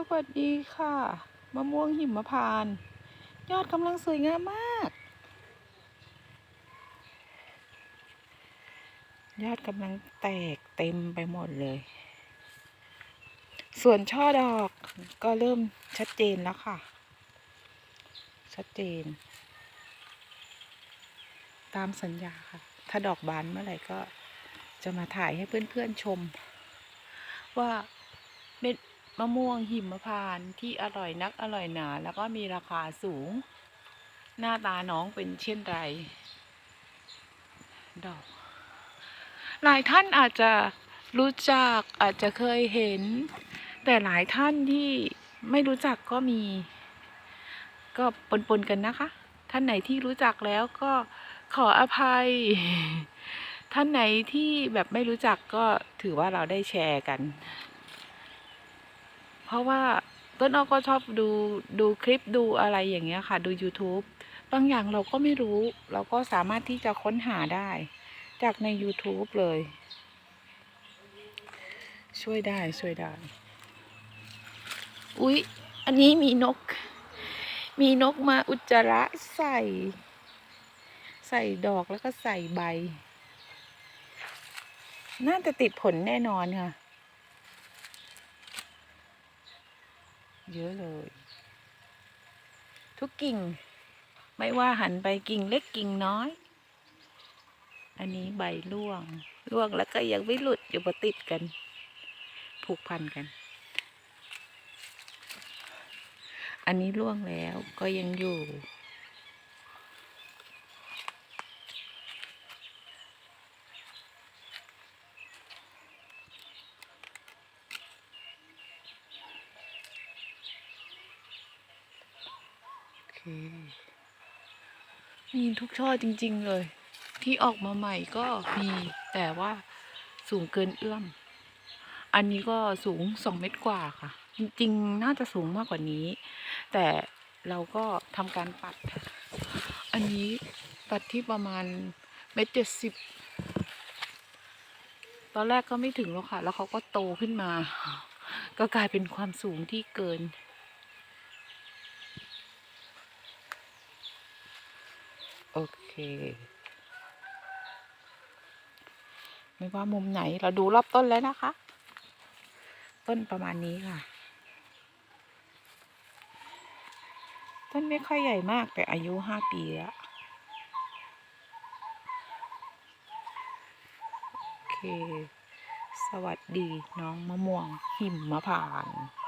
สวัสดีค่ะ มะม่วงหิมพานต์ยอดกำลังสวยงามมาก ยอดกำลังแตกเต็มไปหมดเลย ส่วนช่อดอกก็เริ่มชัดเจนแล้วค่ะ ชัดเจน ตามสัญญาค่ะ ถ้าดอกบานเมื่อไหร่ก็จะมาถ่ายให้เพื่อนๆชม ว่าเม็ด มะม่วงหิมพานต์ที่อร่อยนักอร่อยหนา แล้วก็มีราคาสูง หน้าตาน้องเป็นเช่นไรดอกหลายท่านอาจจะรู้จักอาจจะเคยเห็น แต่หลายท่านที่ไม่รู้จักก็มี ก็ปนๆกันนะคะ ท่านไหนที่รู้จักแล้วก็ขออภัย ท่านไหนที่แบบไม่รู้จักก็ถือว่าเราได้แชร์กัน เพราะว่าต้นอ้อก็ชอบดูดูคลิปดูอะไรอย่างเงี้ยค่ะ ดู YouTube บางอย่างเราก็ไม่รู้ เราก็สามารถที่จะค้นหาได้ จากใน YouTube เลย ช่วยได้ช่วยได้ อุ๊ย อันนี้มีนก มีนกมาอุจจาระใส่ ใส่ดอกแล้วก็ใส่ใบ น่าจะติดผลแน่นอนค่ะ เยอะเลย ทุกกิ่ง ไม่ว่าหันไปกิ่งเล็กกิ่งน้อย อันนี้ใบร่วงร่วงแล้วก็ยังไม่หลุดอยู่มาติดกัน ผูกพันกัน อันนี้ร่วงแล้วก็ยังอยู่ มีทุกช่อจริง ๆ เลย ที่ออกมาใหม่ก็มีแต่ว่าสูงเกินเอื้อม อันนี้ก็สูงสองเมตรกว่าค่ะ จริง ๆ น่าจะสูงมากกว่านี้ แต่เราก็ทำการปัด อันนี้ปัดที่ประมาณเมตรเจ็ดสิบตอนแรกก็ไม่ถึงหรอกค่ะ แล้วเขาก็โตขึ้นมา ก็กลายเป็นความสูงที่เกิน โอเค ไม่ว่ามุมไหนเราดูรอบต้นแล้วนะคะ ต้นประมาณนี้ค่ะ ต้นไม่ค่อยใหญ่มากแต่อายุห้าปีแล้วโอเค สวัสดีน้องมะม่วงหิมมะพานต์